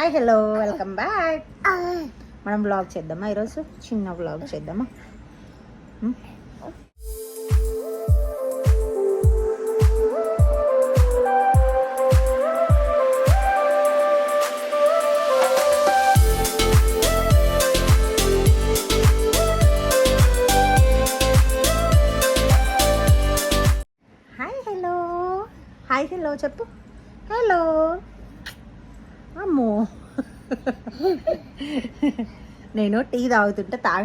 Hi hello welcome back మనం blog చేద్దామా ఈరోజు? చిన్న బ్లాగ్ చేద్దామా. హాయ్ హలో హాయ్ హలో చెప్పు. హలో అమ్మో. నేను టీ తాగుతుంటే తాగ.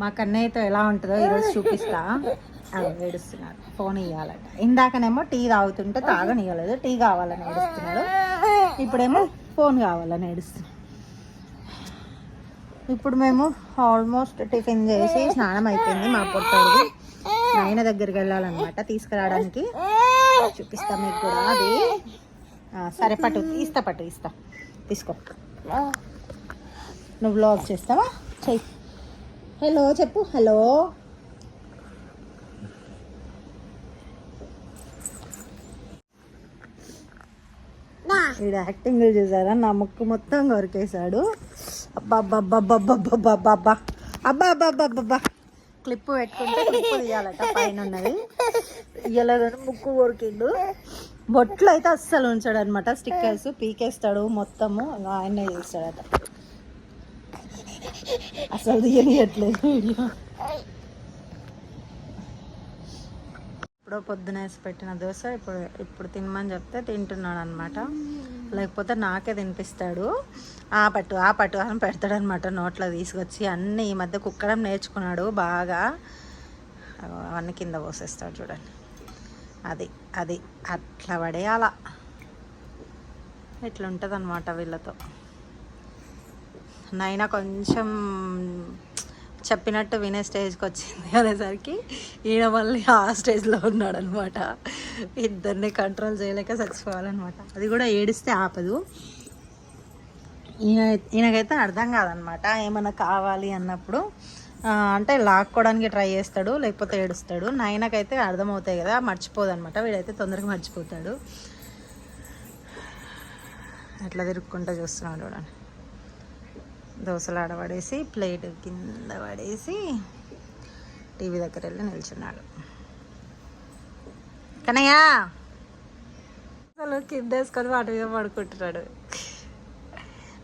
మా కన్నయ్యతో ఎలా ఉంటుందో ఈరోజు చూపిస్తా. ఏడుస్తున్నాడు. ఫోన్ ఇవ్వాలట ఇందాకనేమో టీ తాగుతుంటే తాగనివ్వలేదు టీ కావాలని ఏడుస్తున్నాడు. ఇప్పుడేమో ఫోన్ కావాలని ఏడుస్తున్నాడు. ఇప్పుడు మేము ఆల్మోస్ట్ టిఫిన్ చేసి స్నానం అయిపోయింది మా పొట్టోడికి నాయన దగ్గరికి వెళ్ళాలన్నమాట తీసుకురావడానికి. చూపిస్తా మీకు కూడా అది. సరే పట్టు. ఇస్తా పట్టు ఇస్తా. తీసుకో. నువ్వు బ్లాగ్ చేస్తావా? చెయ్యి హలో చెప్పు. హలో వీడు యాక్టింగ్ చేశారా నా ముక్కు మొత్తం కొరికేశాడు. అబ్బా అబ్బా అబ్బా అబ్బా అబ్బా అబ్బా అబ్బా అబ్బా అబ్బా అబ్బా క్లిప్ పెట్టుకుంటే క్లిప్ తీయాలట పైన ఉన్నది ఇయ్యలేదని ముక్కు కొరికిండు. బొట్లు అయితే అస్సలు ఉంచాడు అనమాట స్టిక్కర్స్ పీకేస్తాడు మొత్తము ఆయన ఆయనే చేస్తాడట. అసలు తీయనియట్లేదు వీడియో. ఇప్పుడు పొద్దున వేసి పెట్టిన దోశ ఇప్పుడు ఇప్పుడు తినమని చెప్తే తింటున్నాడు అనమాట లేకపోతే నాకే తినిపిస్తాడు. ఆ పట్టు ఆ పట్టు అని పెడతాడు అనమాట నోట్లో తీసుకొచ్చి అన్నీ ఈ మధ్య కుక్కడం నేర్చుకున్నాడు బాగా. అవన్నీ కింద పోసేస్తాడు చూడండి. అది అది అట్లా పడేయాల. ఇట్లా ఉంటుంది అనమాట వీళ్ళతో. నైనా కొంచెం చెప్పినట్టు వినే స్టేజ్కి వచ్చింది అనేసరికి ఈయన మళ్ళీ ఆ స్టేజ్లో ఉన్నాడు అనమాట ఇద్దరిని కంట్రోల్ చేయలేక చచ్చిపోవాలన్నమాట. అది కూడా ఏడిస్తే ఆపదు. ఈయన ఈయనకైతే అర్థం కాదనమాట. ఏమైనా కావాలి అన్నప్పుడు అంటే లాక్కోవడానికి ట్రై చేస్తాడు లేకపోతే ఏడుస్తాడు. నాయనకైతే అర్థమవుతాయి కదా మర్చిపోదు అనమాట వీడైతే తొందరగా మర్చిపోతాడు. అట్లా తిరుక్కుంటా చూస్తున్నాడు చూడండి. దోశలు ఆడబడేసి ప్లేట్ కింద పడేసి టీవీ దగ్గర వెళ్ళి నిల్చున్నాడు. కనయ్యా! అసలు కింద వేసుకొని వాటి మీద పడుకుంటున్నాడు.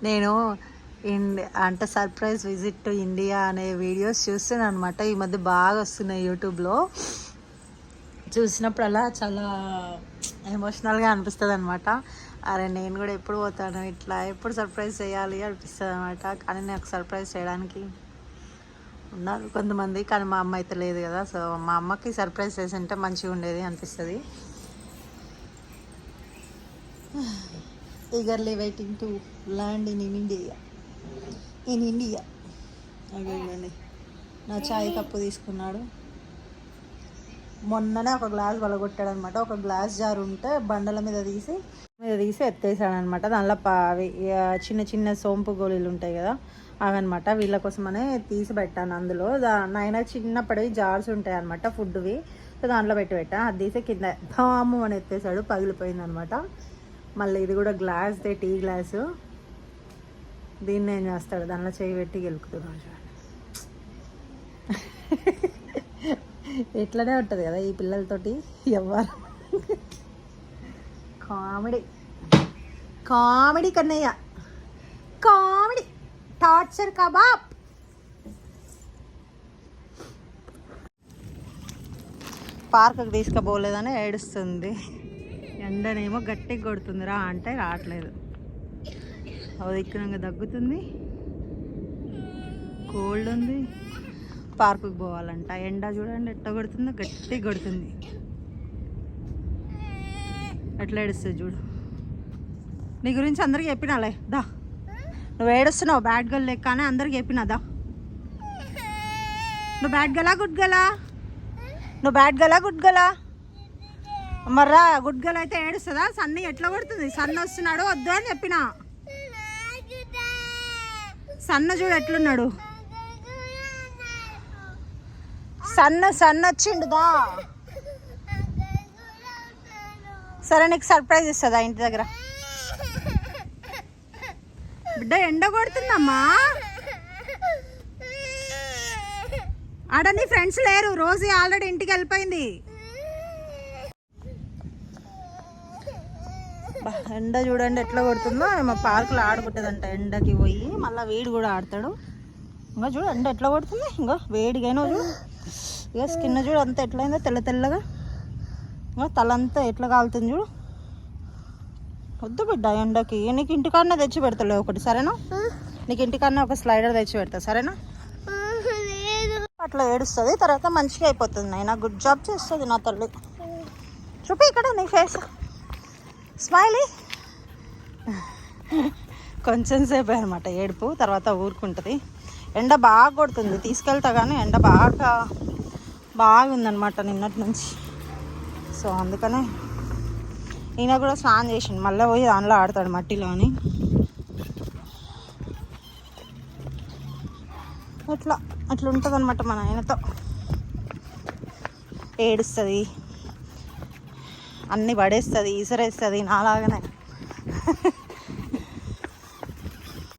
నేను అంటే సర్ప్రైజ్ విజిట్ టు ఇండియా అనే వీడియోస్ చూస్తున్నాను అనమాట ఈ మధ్య బాగా వస్తున్నాయి యూట్యూబ్లో చూసినప్పుడల్లా చాలా ఎమోషనల్గా అనిపిస్తుంది అనమాట అరే నేను కూడా ఎప్పుడు పోతాను? ఇట్లా ఎప్పుడు సర్ప్రైజ్ చేయాలి అనిపిస్తుంది అనమాట కానీ నాకు సర్ప్రైజ్ చేయడానికి ఉన్నారు కొంతమంది కానీ మా అమ్మ అయితే లేదు కదా. సో మా అమ్మకి సర్ప్రైజ్ చేసి ఉంటే మంచిగా ఉండేది అనిపిస్తుంది. Eagerly waiting to land in in India in India అదేనండి నా చాయ్ కప్పు తీసుకున్నాడు. మొన్ననే ఒక గ్లాస్ వలగొట్టాడు అనమాట ఒక గ్లాస్ జార్ ఉంటే బండల మీద తీసి మీద తీసి ఎత్తేసాడు అనమాట దానిలో పా అవి చిన్న చిన్న సోంపు గోళీలు ఉంటాయి కదా అవన్నమాట. వీళ్ళ కోసమనే తీసి పెట్టాను అందులో. దా నాయన చిన్నప్పటివి జార్స్ ఉంటాయి అనమాట ఫుడ్వి. సో దాంట్లో పెట్టి పెట్టాను అది తీసి కింద ధాము అని ఎత్తేసాడు. పగిలిపోయింది అనమాట మళ్ళీ ఇది కూడా గ్లాస్దే టీ గ్లాసు. దీన్ని ఏం చేస్తాడు? దానిలో చేయి పెట్టి గెలుకుతున్నాడు చూడండి ఇట్లనే ఉంటుంది కదా ఈ పిల్లలతోటి ఎవ్వరు. Comedy. Comedy Kannayya. Comedy. Torture kebab. పార్కుకి తీసుకుపోలేదని ఏడుస్తుంది. ఎండనేమో గట్టిగా కొడుతుంది. రా అంటే రావట్లేదు. ఓ దగ్గుతుంది. కోల్డ్ ఉంది. పార్కుకి పోవాలంట. ఎండ చూడండి ఎట్ట కొడుతుందో గట్టిగా కొడుతుంది. ఎట్లా ఏడుస్తుంది చూడు. నీ గురించి అందరికి చెప్పినాలే దా. నువ్వు ఏడుస్తున్నావు బ్యాడ్ గల్ లెక్క అని అందరికి చెప్పినా దా. నువ్వు బ్యాడ్ గలా గుడ్ గలా? నువ్వు బ్యాడ్ గలా గుడ్ గలా? మర్రా గుడ్ అయితే ఏడుస్తుందా? సన్ని ఎట్లా కొడుతుంది? సన్న వస్తున్నాడు వద్దు అని చెప్పిన. సన్న చూడు ఎట్లున్నాడు. సన్న సన్న వచ్చిండుదా? సరే నీకు సర్ప్రైజ్ ఇస్తుందా ఇంటి దగ్గర? బిడ్డ ఎండ కొడుతుందమ్మా. ఆడ నీ ఫ్రెండ్స్ లేరు రోజు ఆల్రెడీ ఇంటికి వెళ్ళిపోయింది. ఎండ చూడండి ఎట్లా కొడుతుందో. మా పార్కులో ఆడుకుంటుందంట ఎండకి పోయి. మళ్ళీ వేడి కూడా ఆడతాడు. ఇంకా చూడు ఎండ ఎట్లా కొడుతుంది? ఇంకా వేడిగైనా చూడు. ఇక స్కిన్ చూడు అంత ఎట్లయిందో తెల్ల తెల్లగా. ఇంకా తలంతా ఎట్లా కాలుతుంది చూడు. వద్దు బిడ్డ ఎండకి. నీకు ఇంటికాడనే తెచ్చి పెడతాలే ఒకటి సరేనా? నీకు ఇంటికాడనే ఒక స్లైడర్ తెచ్చి పెడతా సరేనా? అట్లా ఏడుస్తుంది తర్వాత మంచిగా అయిపోతుంది నాయన. గుడ్ జాబ్ చేస్తుంది నా తల్లి. చూపి ఇక్కడ నీ ఫేస్ స్మైలీ. కొంచెం సేపు అనమాట ఏడుపు తర్వాత ఊరుకుంటుంది. ఎండ బాగా కొడుతుంది తీసుకెళ్తా కానీ ఎండ బాగా బాగుందనమాట నిన్నటి నుంచి. సో అందుకనే ఈయన కూడా స్నానం చేసిండు మళ్ళీ పోయి దానిలో ఆడతాడు మట్టిలో అని. అట్లా అట్లా ఉంటుంది అనమాట మన ఆయనతో ఏడుస్తుంది. అన్నీ పడేస్తుంది ఈసరేస్తుంది నాలాగనే.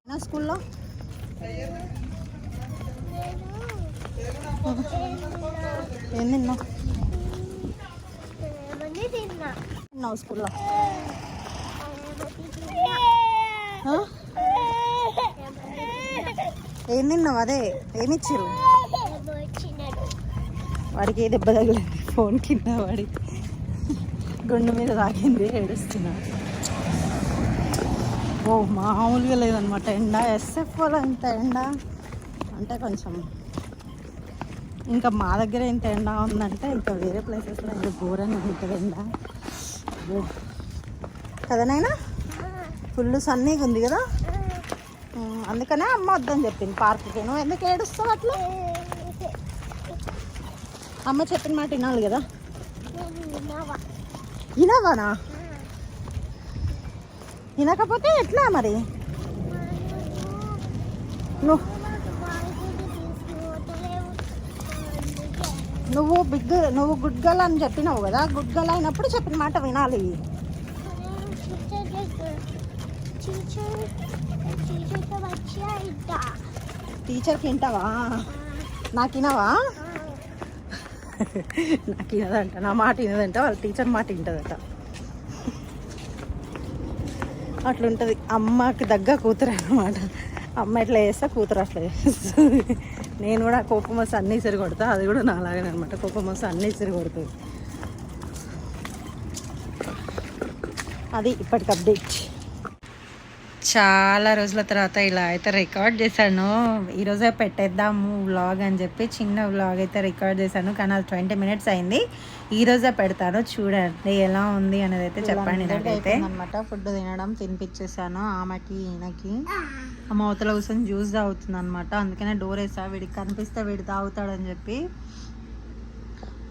నా స్కూల్లో? ఏం తిన్నావు? తిన్నావు స్కూల్లో? ఏం తిన్నావు అదే? ఏమిచ్చారు వాడికి ఏ దెబ్బ తగిలింది? ఫోన్ కింద వాడి గుండు మీద తాగింది ఏడుస్తున్నా. ఓ మామూలుగా లేదనమాట ఎండ ఎస్ఎఫ్ ఎంత ఎండ. అంటే కొంచెం ఇంకా మా దగ్గర ఎంత ఎండ ఉందంటే ఇంకా వేరే ప్లేసెస్లో ఇంకా ఘోరంగా ఉంటుంది ఎండ. కదనైనా ఫుల్ సన్నీగా ఉంది కదా? అందుకనే అమ్మ వద్దని చెప్పింది పార్క్కి. నువ్వు ఎందుకు ఏడుస్తావు అట్లా? అమ్మ చెప్పిన మాట వినాలి కదా? వినవానా? వినకపోతే ఎట్లా మరి? నువ్వు నువ్వు బిగ్ నువ్వు గుడ్ గర్ల్ అని చెప్పినావు కదా? గుడ్ గర్ల్ అయినప్పుడు చెప్పిన మాట వినాలి. టీచర్కి వింటావా? నాకు వినవా? నాకు వినదంట నా మాట వినదంట వాళ్ళ టీచర్ మాట ఇంటదంట. అట్లుంటుంది. అమ్మకి దగ్గ కూతురు అనమాట అమ్మ ఎట్లా చేస్తా కూతురు అట్లా చేస్తుంది. నేను కూడా కోపం వస్తే అన్నీ సరి కొడతా అది కూడా నాలాగనే అనమాట కోపం వస్తే అన్నీ సరి కొడుతుంది. అది ఇప్పటికి అప్డేట్ చాలా రోజుల తర్వాత ఇలా అయితే రికార్డ్ చేశాను. ఈరోజే పెట్టేద్దాము వ్లాగ్ అని చెప్పి చిన్న వ్లాగ్ అయితే రికార్డ్ చేశాను. కానీ అది ట్వంటీ మినిట్స్ అయింది. ఈ రోజే పెడతాను. చూడండి ఎలా ఉంది అనేది అయితే చెప్పండి నాకైతే. అనమాట ఫుడ్ తినడం తినిపించేసాను ఆమెకి ఈయనకి. అమ్మ అవతల కూర్చొని జ్యూస్ తాగుతుంది అనమాట అందుకనే డోర్ వేసా వీడికి కనిపిస్తే వీడు తాగుతాడని చెప్పి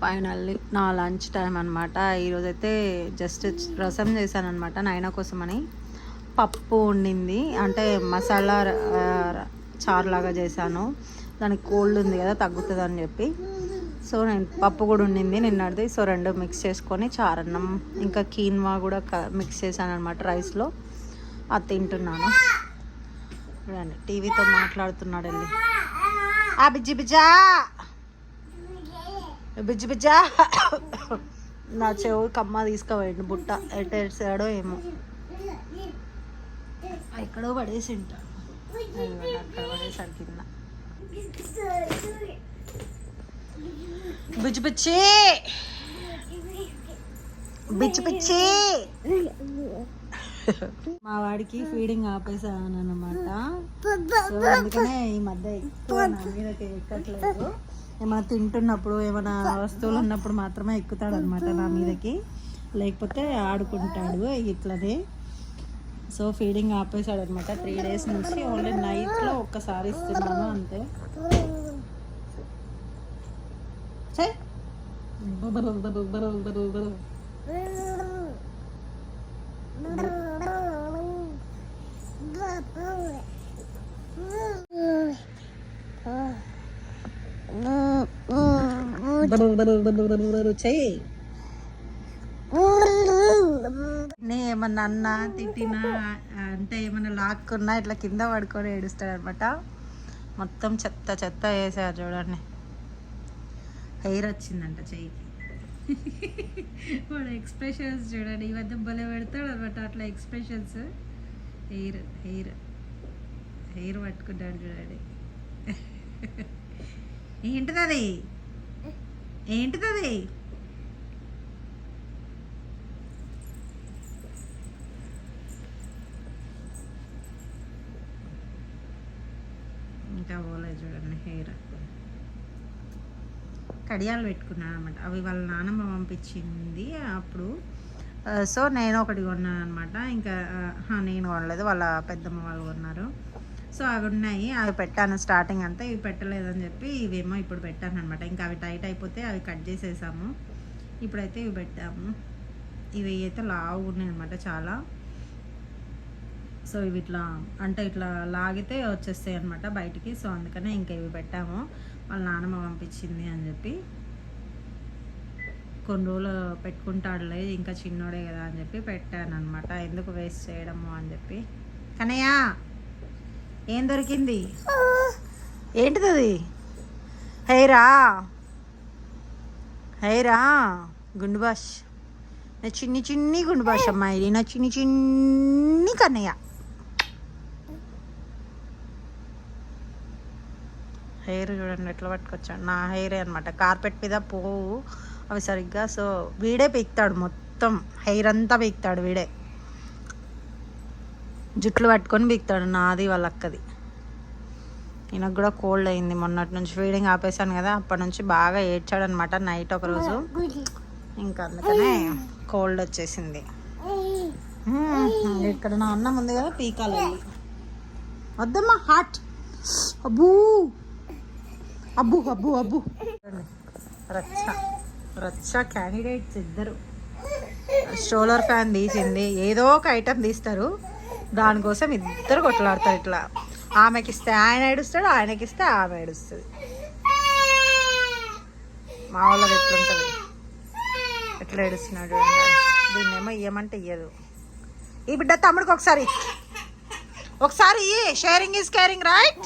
ఫైనల్లీ నా లంచ్ టైం అనమాట ఈరోజైతే జస్ట్ రసం చేశాను అనమాట నాయన కోసమని. పప్పు ఉండింది అంటే మసాలా చారులాగా చేశాను. దానికి కోల్డ్ ఉంది కదా తగ్గుతుంది అని చెప్పి. సో నేను పప్పు కూడా ఉండింది నిన్నటిది. సో రెండు మిక్స్ చేసుకొని చారన్నం ఇంకా కీన్వా కూడా మిక్స్ చేశాను అనమాట రైస్లో. అది తింటున్నాను. చూడండి టీవీతో మాట్లాడుతున్నాడు వెళ్ళి ఆ బిజ్జి బిజ్జా! బిజ్జి బిజ్జా! నా చెవు కమ్మ తీసుకుపోయిండు బుట్ట. ఎట్టేసాడో ఏమో. ఎక్కడో పడేసి ఉంటాడు అక్కడ పడేసాడు కింద. బిచ్చి పిచ్చి బిచ్చి మా వాడికి ఫీడింగ్ ఆపేసాను అనమాట అందుకనే ఈ మధ్య ఎక్కువ నా మీదకి ఎక్కట్లేదు. ఏమైనా తింటున్నప్పుడు ఏమైనా వస్తువులు ఉన్నప్పుడు మాత్రమే ఎక్కుతాడు అనమాట నా మీదకి. లేకపోతే ఆడుకుంటాడు ఇట్లనే. సో ఫీడింగ్ ఆపేసాడు అనమాట త్రీ డేస్ నుంచి ఓన్లీ నైట్లో ఒక్కసారి ఇస్తున్నాను అంతే చెయ్. చెయ్యి ఏమన్నా అన్నా తిట్టినా అంటే ఏమన్నా లాక్కున్నా ఇట్లా కింద పడుకొని ఏడుస్తాడు అనమాట మొత్తం చెత్త చెత్త వేసారు చూడండి. హెయిర్ వచ్చిందంట చెయ్యికి. వాడు ఎక్స్ప్రెషన్స్ చూడండి. ఈ మధ్య భలే పెడతాడు అనమాట అట్లా ఎక్స్ప్రెషన్స్. హెయిర్ హెయిర్ హెయిర్ పట్టుకుంటాడు చూడండి. ఏంటిది అది ఏంటిది అది ఇంకా పోలేదు చూడండి హెయిర్. కడియాలు పెట్టుకున్నాను అనమాట అవి వాళ్ళ నానమ్మ పంపించింది అప్పుడు. సో నేను ఒకటి కొన్నాను అనమాట ఇంకా నేను కొనలేదు వాళ్ళ పెద్దమ్మ వాళ్ళు కొన్నారు. సో అవి ఉన్నాయి అవి పెట్టాను స్టార్టింగ్ అంతా. ఇవి పెట్టలేదని చెప్పి ఇవేమో ఇప్పుడు పెట్టాను అనమాట ఇంకా అవి టైట్ అయిపోతే అవి కట్ చేసేసాము. ఇప్పుడైతే ఇవి పెట్టాము. ఇవి అయితే లావు ఉన్నాయి అనమాట చాలా. సో ఇవి ఇట్లా అంటే ఇట్లా లాగితే వచ్చేస్తాయి అనమాట బయటికి. సో అందుకనే ఇంకా ఇవి పెట్టాము. వాళ్ళ నాన్నమ్మ పంపించింది అని చెప్పి. కొన్ని రోజులు పెట్టుకుంటాడులే ఇంకా చిన్నోడే కదా అని చెప్పి పెట్టాను అనమాట ఎందుకు వేస్ట్ చేయడము అని చెప్పి. కనయ్య ఏం దొరికింది? ఏంటిది అది? హైరా? హైరా? గుండు బాష్. నా చిన్ని చిన్ని గుండు బాష్ అమ్మాయి. నా చిన్ని చిన్ని కన్నయ్య. హెయిర్ చూడండి ఎట్లా పట్టుకొచ్చాడు నా హెయిర్ అనమాట కార్పెట్ మీద పోవు. అవి సరిగ్గా సో వీడే పీక్తాడు మొత్తం. హెయిర్ అంతా పీక్తాడు వీడే. జుట్లు పట్టుకొని పీక్తాడు నాది వాళ్ళ అక్కది. ఈయనకు కూడా కోల్డ్ అయింది మొన్నటి నుంచి. ఫీడింగ్ ఆపేశాను కదా అప్పటి నుంచి బాగా ఏడ్చాడనమాట నైట్ ఒకరోజు. ఇంకా అందుకనే కోల్డ్ వచ్చేసింది. ఇక్కడ నా అన్నం ఉంది కదా పీకాలి. వద్దమ్మా హాట్. అబ్బూ! అబ్బు అబ్బు అబ్బు. రచ్చ రచ్చ క్యాండిడేట్స్ ఇద్దరు. సోలార్ ఫ్యాన్ తీసింది. ఏదో ఒక ఐటెం తీస్తారు. దానికోసం ఇద్దరు కొట్లాడతారు ఇట్లా. ఆమెకి ఇస్తే ఆయన ఏడుస్తాడు ఆయనకి ఇస్తే ఆమె ఏడుస్తుంది. మా వాళ్ళది ఎట్లుంటుంది? ఎట్లా ఏడుస్తున్నాడు దీన్నేమో ఇయ్యమంటే ఇయ్యదు. ఈ బిడ్డ తమ్ముడికి ఒకసారి ఒకసారి షేరింగ్ ఈజ్ కేరింగ్ రైట్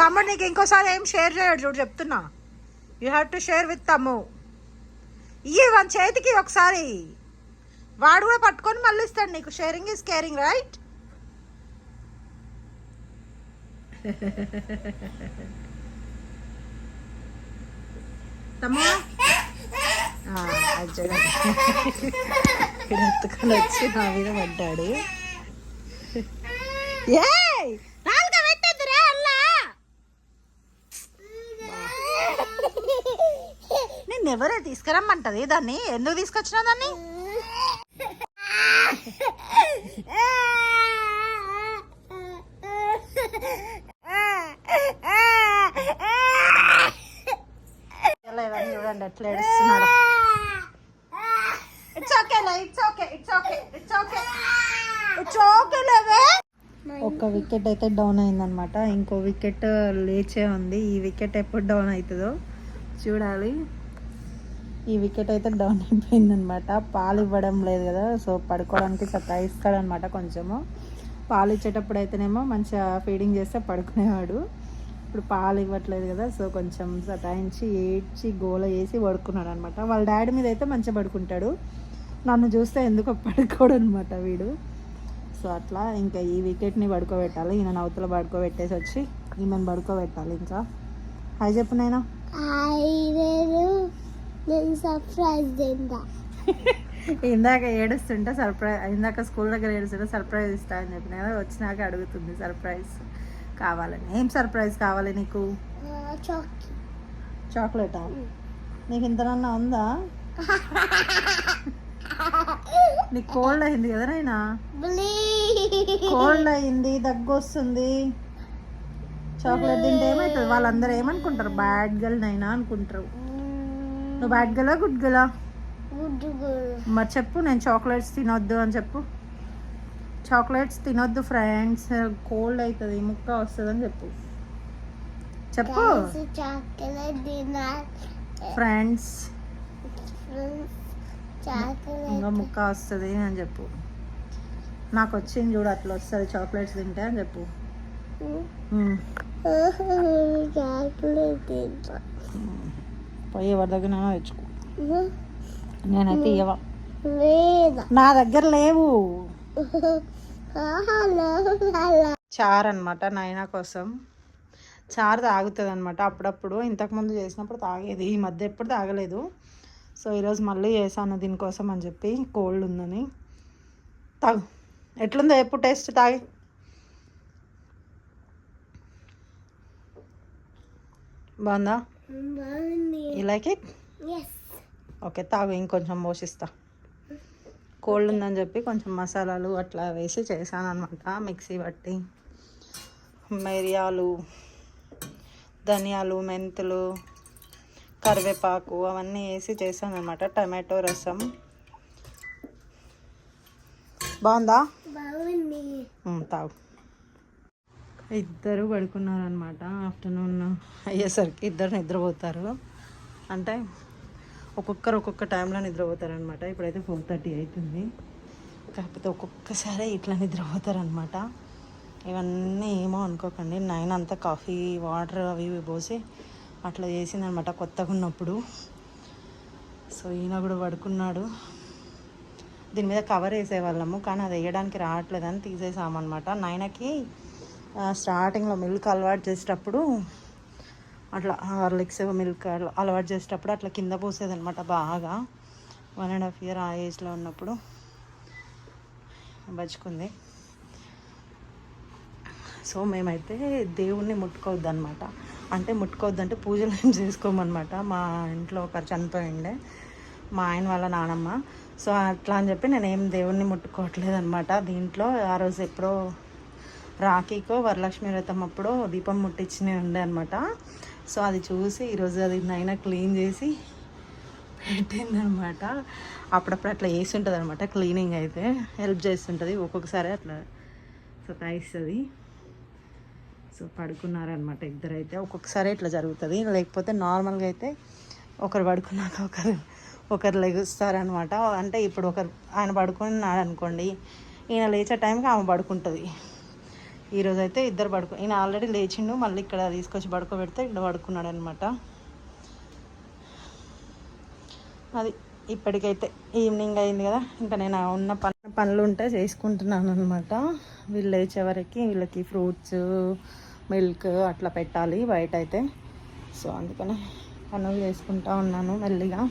తమ్ముడు నీకు ఇంకోసారి ఏం షేర్ చేయడు చూడు చెప్తున్నా. You have to share with తమ్ము. ఇయ్యి వన్ చేతికి ఒకసారి. వాడు కూడా పట్టుకొని మళ్ళీ ఇస్తాడు నీకు. షేరింగ్ ఈజ్ కేరింగ్ రైట్ తమ్ము? ఎత్తుకొని వచ్చి నా మీద పడ్డాడు. ఏయ్! నిన్నెవరే తీసుకురమ్మంటది దాన్ని. ఎందుకు తీసుకొచ్చినా దాన్ని? చూడండి ఎట్లా ఏడుస్తున్నాడు. It's okay it's okay it's okay it's okay it's okay లేవే. ఒక వికెట్ అయితే డౌన్ అయిందనమాట ఇంకో వికెట్ లేచే ఉంది. ఈ వికెట్ ఎప్పుడు డౌన్ అవుతుందో చూడాలి. ఈ వికెట్ అయితే డౌన్ అయిపోయిందనమాట పాలు ఇవ్వడం లేదు కదా సో పడుకోవడానికి సతాయిస్తాడనమాట కొంచెము. పాలు ఇచ్చేటప్పుడు అయితేనేమో మంచిగా ఫీడింగ్ చేస్తే పడుకునేవాడు. ఇప్పుడు పాలు ఇవ్వట్లేదు కదా సో కొంచెం సతాయించి ఏడ్చి గోల చేసి పడుకున్నాడు అనమాట వాళ్ళ డాడీ మీద అయితే మంచిగా పడుకుంటాడు. నన్ను చూస్తే ఎందుకో పడుకోడు అనమాట వీడు. సో అట్లా ఇంకా ఈ వికెట్ని పడుకోబెట్టాలి ఈయన అవతల పడుకోబెట్టేసి వచ్చి ఈమెను పడుకోబెట్టాలి ఇంకా. హాయ్ చెప్పు నేను నేను సర్ప్రైజ్ తిందా ఇందాక ఏడుస్తుంటే సర్ప్రైజ్ ఇందాక స్కూల్ దగ్గర ఏడుస్తుంటే సర్ప్రైజ్ ఇస్తా అని చెప్పిన కదా వచ్చినాక అడుగుతుంది సర్ప్రైజ్ కావాలని. ఏం సర్ప్రైజ్ కావాలి నీకు? చాకీ చాక్లెటా నీకు ఇంతనన్నా ఉందా? నీకు కోల్డ్ అయింది కదా నైనా కోల్డ్ అయింది దగ్గు వస్తుంది చాక్లెట్ తింటే ఏమవుతుంది వాళ్ళందరూ ఏమనుకుంటారు? బ్యాడ్ గర్ల్ నైనా అనుకుంటారు. నువ్వు బ్యాడ్ గలా గుడ్ గలా మరి చెప్పు నేను చాక్లెట్స్ తినొద్దు అని చెప్పు. చాక్లెట్స్ తినొద్దు ఫ్రెండ్స్ కోల్డ్ అవుతుంది ముక్క వస్తుంది అని చెప్పు. చెప్పు ఫ్రెండ్స్ ఇంకా ముక్క వస్తుంది అని చెప్పు. నాకు వచ్చింది చూడు అట్లా వస్తుంది చాక్లెట్స్ తింటే అని చెప్పు. చాక్లెట్ తింటా పోయి ఎవరి దగ్గర తెచ్చుకో. నేనైతే ఇవ్వ నా దగ్గర లేవు. చారు అనమాట నాయన కోసం. చారు తాగుతుంది అనమాట అప్పుడప్పుడు ఇంతకుముందు చేసినప్పుడు తాగేది. ఈ మధ్య ఎప్పుడు తాగలేదు. సో ఈరోజు మళ్ళీ చేశాను దీనికోసం అని చెప్పి. కోల్డ్ ఉందని. తాగు. ఎట్లుందో ఎప్పుడు టేస్ట్ తాగి. బాగుందా? ఈ లైక్ ఇట్ ఓకే తాగు ఇంకొంచెం పోషిస్తా. కోల్డ్ ఉందని చెప్పి కొంచెం మసాలాలు అట్లా వేసి చేశాను అనమాట మిక్సీ పట్టి. మిరియాలు ధనియాలు మెంతులు కరివేపాకు అవన్నీ వేసి చేశాను అనమాట టమాటో రసం. బాగుందా? తాగు. ఇద్దరు పడుకున్నారనమాట ఆఫ్టర్నూన్ అయ్యేసరికి ఇద్దరు నిద్రపోతారు. అంటే ఒక్కొక్కరు ఒక్కొక్క టైంలో నిద్రపోతారు అనమాట ఇప్పుడైతే ఫోర్ థర్టీ అవుతుంది కాకపోతే ఒక్కొక్కసారి ఇట్లా నిద్రపోతారనమాట ఇవన్నీ ఏమో అనుకోకండి. నైన్ అంతా కాఫీ వాటర్ అవి ఇవి పోసి అట్లా చేసిందనమాట కొత్తగా ఉన్నప్పుడు. సో ఈయన కూడా పడుకున్నాడు. దీని మీద కవర్ వేసేవాళ్ళము కానీ అది వేయడానికి రావట్లేదని తీసేసామన్నమాట. నాయనకి స్టార్టింగ్లో మిల్క్ అలవాటు చేసేటప్పుడు అట్లా హార్లిక్స్ మిల్క్ అల- అలవాటు చేసేటప్పుడు అట్లా కింద పోసేది అనమాట బాగా వన్ అండ్ హాఫ్ ఇయర్ ఆ ఏజ్లో ఉన్నప్పుడు బచ్చుకుంది. సో మేమైతే దేవుణ్ణి ముట్టుకోవద్దు అనమాట అంటే ముట్టుకోవద్దు అంటే పూజలు ఏం చేసుకోమన్నమాట. మా ఇంట్లో ఒకరు చనిపోయిండే. మా ఆయన వాళ్ళ నానమ్మ. సో అట్లా అని చెప్పి నేను ఏం దేవుణ్ణి ముట్టుకోవట్లేదు అనమాట దీంట్లో ఆ రోజు ఎప్పుడో రాఖీకో వరలక్ష్మి వ్రతం అప్పుడు దీపం ముట్టించినవి ఉండే అనమాట సో అది చూసి ఈరోజు అది నైనా క్లీన్ చేసి పెట్టిందనమాట అప్పుడప్పుడు అట్లా వేసి ఉంటుంది అనమాట క్లీనింగ్ అయితే. హెల్ప్ చేస్తుంటుంది ఒక్కొక్కసారి అట్లా సతాయిస్తుంది. సో పడుకున్నారనమాట ఇద్దరైతే. ఒక్కొక్కసారి ఇట్లా జరుగుతుంది. లేకపోతే నార్మల్గా అయితే ఒకరు పడుకున్నాక ఒకరు ఒకరు లెగుస్తారనమాట అంటే ఇప్పుడు ఒకరు ఆయన పడుకున్నాడు అనుకోండి ఈయన లేచే టైంకి ఆమె పడుకుంటుంది. ఈరోజు అయితే ఇద్దరు పడుకో ఈయన ఆల్రెడీ లేచిండు మళ్ళీ ఇక్కడ తీసుకొచ్చి పడుకోబెడితే ఇక్కడ పడుకున్నాడు అనమాట అది ఇప్పటికైతే ఈవినింగ్ అయింది కదా ఇంకా నేను ఉన్న పని పనులు ఉంటే చేసుకుంటున్నాను అనమాట వీళ్ళు లేచే వరకు వీళ్ళకి ఫ్రూట్స్ మిల్క్ అట్లా పెట్టాలి బయట అయితే సో అందుకనే పనులు చేసుకుంటా ఉన్నాను మెల్లిగా.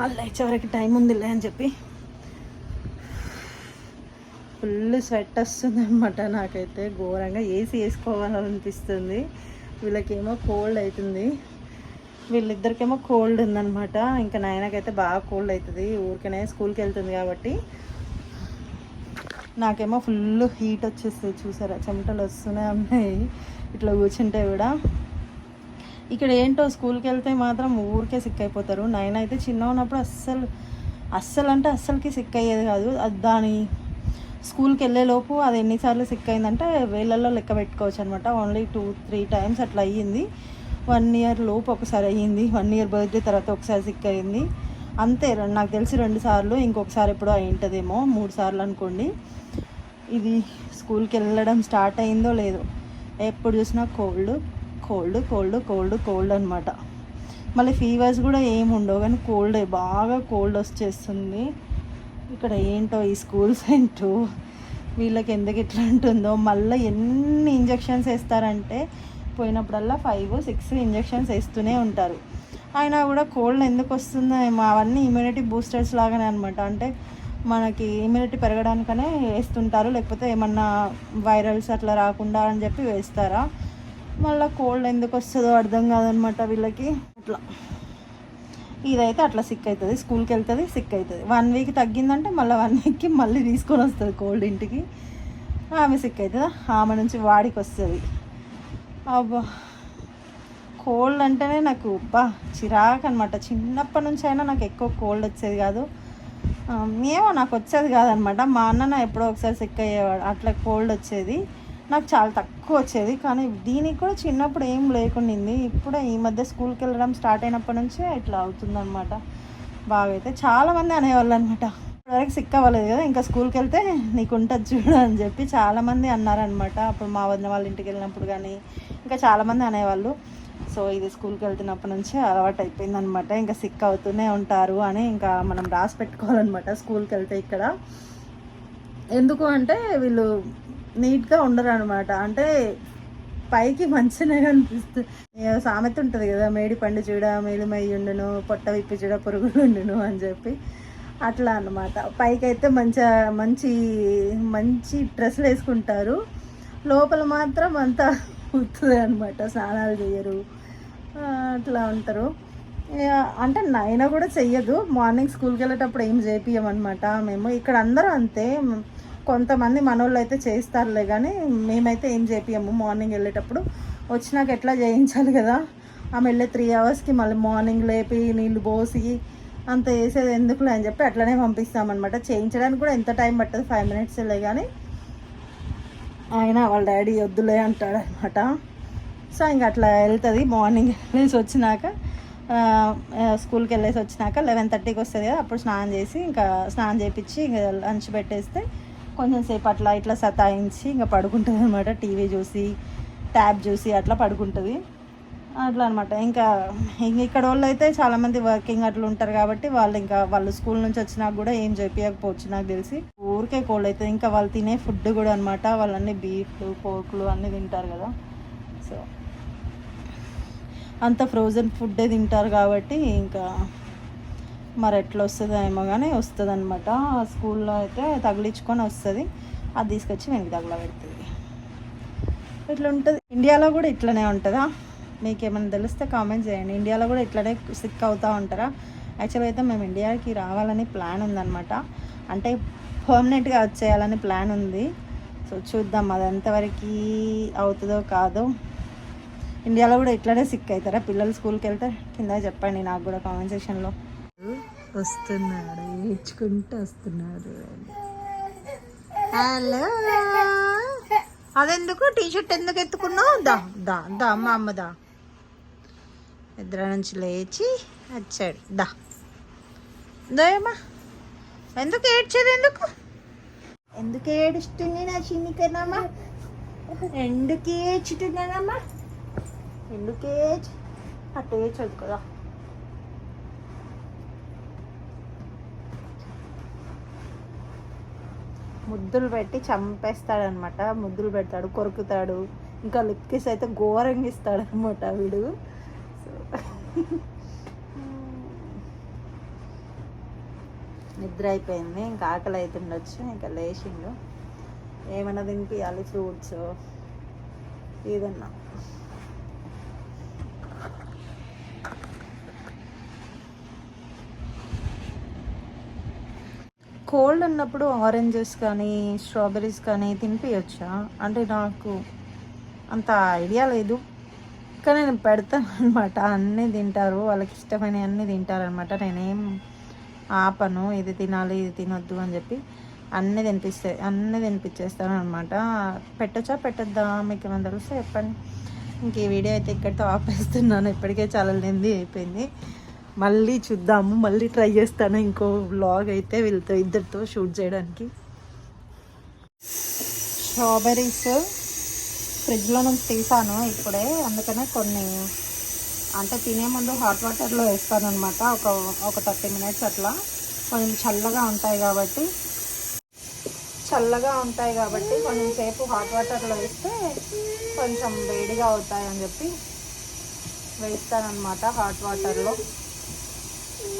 వాళ్ళు లేచే వరకు టైం ఉందిలే అని చెప్పి ఫుల్ స్వెట్ వస్తుంది అనమాట నాకైతే. ఘోరంగా ఏసీ వేసుకోవాలనిపిస్తుంది. వీళ్ళకేమో కోల్డ్ అవుతుంది వీళ్ళిద్దరికేమో కోల్డ్ ఉందనమాట ఇంకా నాయనకైతే బాగా కోల్డ్ అవుతుంది ఊరికనే స్కూల్కి వెళ్తుంది కాబట్టి. నాకేమో ఫుల్ హీట్ వచ్చేస్తుంది చూసారా? చెమటలు వస్తూనే ఉన్నాయి. ఇట్లా కూర్చుంటే కూడా. ఇక్కడ ఏంటో స్కూల్కి వెళ్తే మాత్రం ఊరికే సిక్ అయిపోతారు. నైన్ అయితే చిన్న ఉన్నప్పుడు అస్సలు అస్సలు అంటే అస్సలకి సిక్ అయ్యేది కాదు. అది దాని స్కూల్కి వెళ్ళేలోపు అది ఎన్నిసార్లు సిక్ అయిందంటే వేలల్లో లెక్క పెట్టుకోవచ్చు అనమాట ఓన్లీ టూ త్రీ టైమ్స్ అట్లా అయ్యింది. వన్ ఇయర్ లోపు ఒకసారి అయ్యింది. వన్ ఇయర్ బర్త్డే తర్వాత ఒకసారి సిక్ అయింది అంతే నాకు తెలిసి రెండు సార్లు ఇంకొకసారి ఎప్పుడో అయి ఉంటుందేమో మూడు సార్లు అనుకోండి. ఇది స్కూల్కి వెళ్ళడం స్టార్ట్ అయిందో లేదో ఎప్పుడు చూసినా cold cold cold cold cold అనమాట మళ్ళీ ఫీవర్స్ కూడా ఏమి ఉండవు కానీ కోల్డ్ బాగా కోల్డ్ వచ్చేస్తుంది. ఇక్కడ ఏంటో ఈ స్కూల్స్ ఏంటో వీళ్ళకి ఎందుకు ఇట్లా ఉంటుందో మళ్ళీ ఎన్ని ఇంజెక్షన్స్ వేస్తారంటే పోయినప్పుడల్లా ఫైవ్ సిక్స్ ఇంజెక్షన్స్ వేస్తూనే ఉంటారు. అయినా కూడా కోల్డ్ ఎందుకు వస్తుందో అవన్నీ ఇమ్యూనిటీ బూస్టర్స్ లాగానే అనమాట అంటే మనకి ఇమ్యూనిటీ పెరగడానికనే వేస్తుంటారు లేకపోతే ఏమన్నా వైరల్స్ అట్లా రాకుండా అని చెప్పి వేస్తారా? మళ్ళీ కోల్డ్ ఎందుకు వస్తుందో అర్థం కాదనమాట వీళ్ళకి. అట్లా ఇదైతే అట్లా సిక్ అవుతుంది స్కూల్కి వెళ్తుంది సిక్ అవుతుంది వన్ వీక్ తగ్గిందంటే మళ్ళీ వన్ వీక్కి మళ్ళీ తీసుకొని వస్తుంది కోల్డ్ ఇంటికి. ఆమె సిక్ అవుతుందా ఆమె నుంచి వాడికి వస్తుంది. అబ్బా! కోల్డ్ అంటేనే నాకు బా చిరాకు అనమాట చిన్నప్పటి నుంచి అయినా నాకు ఎక్కువ కోల్డ్ వచ్చేది కాదు. ఏమో నాకు వచ్చేది కాదనమాట మా అన్న ఎప్పుడో ఒకసారి సిక్ అయ్యేవాడు. అట్లా కోల్డ్ వచ్చేది. నాకు చాలా తక్కువ వచ్చేది. కానీ దీనికి కూడా చిన్నప్పుడు ఏం లేకుండింది. ఇప్పుడే ఈ మధ్య స్కూల్కి వెళ్ళడం స్టార్ట్ అయినప్పటి నుంచే ఇట్లా అవుతుందన్నమాట. బాగా అయితే చాలామంది అనేవాళ్ళు అనమాట ఇప్పటివరకు సిక్ అవ్వలేదు కదా. ఇంకా స్కూల్కి వెళ్తే నీకు ఉంటుంది చూడు అని చెప్పి చాలామంది అన్నారనమాట అప్పుడు మా వదిన వాళ్ళ ఇంటికి వెళ్ళినప్పుడు కానీ ఇంకా చాలామంది అనేవాళ్ళు. సో ఇది స్కూల్కి వెళ్తున్నప్పటి నుంచి అలవాటు అయిపోయింది అనమాట ఇంకా సిక్ అవుతూనే ఉంటారు అని ఇంకా మనం రాసి పెట్టుకోవాలన్నమాట. స్కూల్కి వెళ్తే ఇక్కడ. ఎందుకు అంటే వీళ్ళు నీట్గా ఉండరు అనమాట అంటే పైకి మంచిగా కనిపిస్తుంది సామెత ఉంటుంది కదా మేడి పండు చూడ మేలుమై ఉండును పొట్ట విప్పి చూడ పురుగులు ఉండును అని చెప్పి. అట్లా అన్నమాట. పైకి అయితే మంచి మంచి మంచి డ్రెస్సులు వేసుకుంటారు. లోపల మాత్రం అంతా ఉత్తుంది అనమాట స్నానాలు చేయరు. అట్లా ఉంటారు. అంటే నైనా కూడా చెయ్యదు. మార్నింగ్ స్కూల్కి వెళ్ళేటప్పుడు ఏం చేపియమన్నమాట మేము ఇక్కడ అందరూ అంతే. కొంతమంది మనోళ్ళు అయితే చేస్తారులే కానీ మేమైతే ఏం చేపియము మార్నింగ్ వెళ్ళేటప్పుడు వచ్చినాక ఎట్లా చేయించాలి కదా? ఆమె వెళ్ళే త్రీ అవర్స్కి మళ్ళీ మార్నింగ్ లేపి నీళ్ళు పోసి అంత వేసేది ఎందుకులే అని చెప్పి అట్లనే పంపిస్తామన్నమాట. చేయించడానికి కూడా ఎంత టైం పట్టదు ఫైవ్ మినిట్స్ వెళ్ళే కానీ ఆయన వాళ్ళ డాడీ వద్దులే అంటాడు అనమాట సో ఇంక అట్లా వెళ్తుంది. మార్నింగ్ వెళ్ళేసి వచ్చినాక స్కూల్కి వెళ్ళేసి వచ్చినాక లెవెన్ థర్టీకి వస్తుంది కదా అప్పుడు స్నానం చేసి ఇంకా స్నానం చేపించి ఇంకా లంచ్ పెట్టేస్తే కొంచెం సేపు అట్లా ఇట్లా సతాయించి ఇంకా పడుకుంటుంది అనమాట టీవీ చూసి ట్యాబ్ చూసి అట్లా పడుకుంటుంది. అట్లా అనమాట ఇంకా ఇంక ఇక్కడ వాళ్ళు అయితే చాలామంది వర్కింగ్ అట్లా ఉంటారు కాబట్టి వాళ్ళు ఇంకా వాళ్ళు స్కూల్ నుంచి వచ్చినాక కూడా ఏం చెప్పకపోవచ్చు నాకు తెలిసి. ఊరికే కోల్డ్ అవుతుంది ఇంకా వాళ్ళు తినే ఫుడ్ కూడా అనమాట వాళ్ళన్నీ బీఫ్లు పోర్కులు అన్నీ తింటారు కదా. సో అంత ఫ్రోజన్ ఫుడ్డే తింటారు కాబట్టి ఇంకా మరి ఎట్లా వస్తుందో ఏమో కానీ వస్తుంది అనమాట స్కూల్లో అయితే తగిలించుకొని వస్తుంది. అది తీసుకొచ్చి వెనక్కి తగలబెడుతుంది ఇట్లా ఉంటుంది ఇండియాలో కూడా ఇట్లనే ఉంటుందా? మీకు ఏమైనా తెలిస్తే కామెంట్ చేయండి. ఇండియాలో కూడా ఇట్లనే సిక్ అవుతూ ఉంటారా? యాక్చువల్గా అయితే మేము ఇండియాకి రావాలని ప్లాన్ ఉందన్నమాట. అంటే పర్మనెంట్గా వచ్చేయాలని ప్లాన్ ఉంది. సో చూద్దాం అది ఎంతవరకు అవుతుందో కాదో. ఇండియాలో కూడా ఇట్లనే సిక్ అవుతారా? పిల్లలు స్కూల్కి వెళ్తే కింద చెప్పండి నాకు కూడా కామెంట్ సెక్షన్లో. వస్తున్నాడు ఏడ్చుకుంటూ వస్తున్నాడు హలో అదెందుకు? టీ షర్ట్ ఎందుకు ఎత్తుకున్నావు? దా దా దా మా అమ్మ దా. నిద్ర నుంచి లేచి వచ్చాడు. దా. దోయమ్మా ఎందుకు ఏడ్చేది ఎందుకు? ఎందుకు ఏడుస్తుంది నా చిన్నికనమ్మా ఎందుకు ఏడ్చుతున్నానమ్మా? ఎందుకు ఏడ్చి? అటు ఏడ్చదు కదా ముద్దులు పెట్టి చంపేస్తాడనమాట. ముద్దులు పెడతాడు కొరుకుతాడు. ఇంకా లిప్ కిస్ అయితే ఘోరంగా ఇస్తాడు అనమాట వీడు నిద్ర అయిపోయింది ఇంకా ఆకలి అవుతుండొచ్చు ఇంకా లేచిండు. ఏమైనా తినిపించాలి ఫ్రూట్స్ ఏదన్నా. కోల్డ్ ఉన్నప్పుడు ఆరెంజెస్ కానీ స్ట్రాబెర్రీస్ కానీ తినిపించచ్చా అంటే నాకు అంత ఐడియా లేదు. కానీ నేను పెడతాను అనమాట అన్నీ తింటారు. వాళ్ళకి ఇష్టమైన అన్నీ తింటారనమాట నేనేం ఆపను. ఇది తినాలి ఇది తినొద్దు అని చెప్పి అన్నీ తినిపిస్తే అన్నీ తినిపించేస్తాను అనమాట పెట్టచ్చా? పెట్టద్దా? మీకు ఏమైనా తెలిస్తే చెప్పండి. ఇంక ఈ వీడియో అయితే ఇక్కడితో ఆపేస్తున్నాను. ఇప్పటికే చాలా లెంది అయిపోయింది. మళ్ళీ చూద్దాము మళ్ళీ ట్రై చేస్తాను. ఇంకో వ్లాగ్ అయితే వీళ్ళతో ఇద్దరితో షూట్ చేయడానికి. స్ట్రాబెర్రీస్ ఫ్రిడ్జ్లో నుంచి తీసాను ఇప్పుడే. అందుకనే కొన్ని అంటే తినే ముందు హాట్ వాటర్లో వేస్తాను అనమాట ఒక ఒక థర్టీ మినిట్స్ అట్లా. కొంచెం చల్లగా ఉంటాయి కాబట్టి. చల్లగా ఉంటాయి కాబట్టి కొంచెం సేపు హాట్ వాటర్లో వేస్తే కొంచెం వేడిగా అవుతాయి అని చెప్పి వేస్తానమాట హాట్ వాటర్లో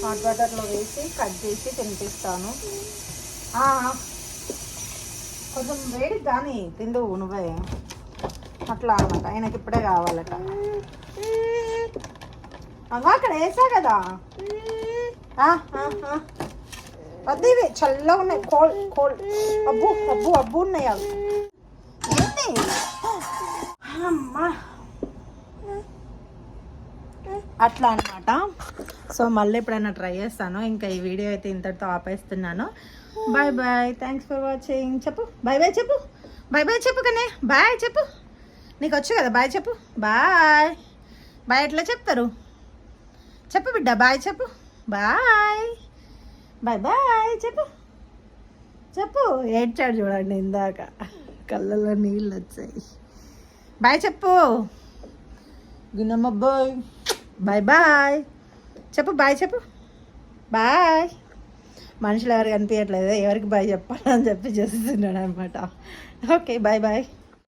హాట్ వాటర్లో వేసి కట్ చేసి తినిపిస్తాను. ఆ, కొంచెం వేడి కానీ తిండు నువ్వే. అట్లా అనమాట ఆయనకి ఇప్పుడే కావాలట. అక్కడ వేసా కదా. ఆ, ఇవి చల్లగా ఉన్నాయి. కోల్డ్ కోల్డ్ అబ్బు అబ్బు అబ్బు ఉన్నాయి అవి. ఏంటి అమ్మా. అట్లా అనమాట సో మళ్ళీ ఎప్పుడైనా ట్రై చేస్తాను. ఇంకా ఈ వీడియో అయితే ఇంతటితో ఆపేస్తున్నాను. Bye bye thanks for watching చెప్పు. బాయ్ బాయ్ చెప్పు. బాయ్ బాయ్ చెప్పు కనే. బాయ్ చెప్పు. నీకు వచ్చు కదా. బాయ్ చెప్పు. బాయ్ బాయ్ ఎట్లా చెప్తారు? చెప్పు బిడ్డ. బాయ్ చెప్పు. బాయ్ బాయ్ బాయ్ చెప్పు. చెప్పు. ఏడ్చాడు చూడండి ఇందాక. కళ్ళలో నీళ్ళు వచ్చాయి. బాయ్ చెప్పు. గున్నమ్మ బాయ్ బాయ్ బాయ్ చెప్పు బాయ్ చెప్పు. బాయ్ మనుషులు ఎవరు కనిపించట్లేదు. ఎవరికి బాయ్ చెప్పాలని చెప్పి చేస్తున్నాడు అనమాట. Okay bye bye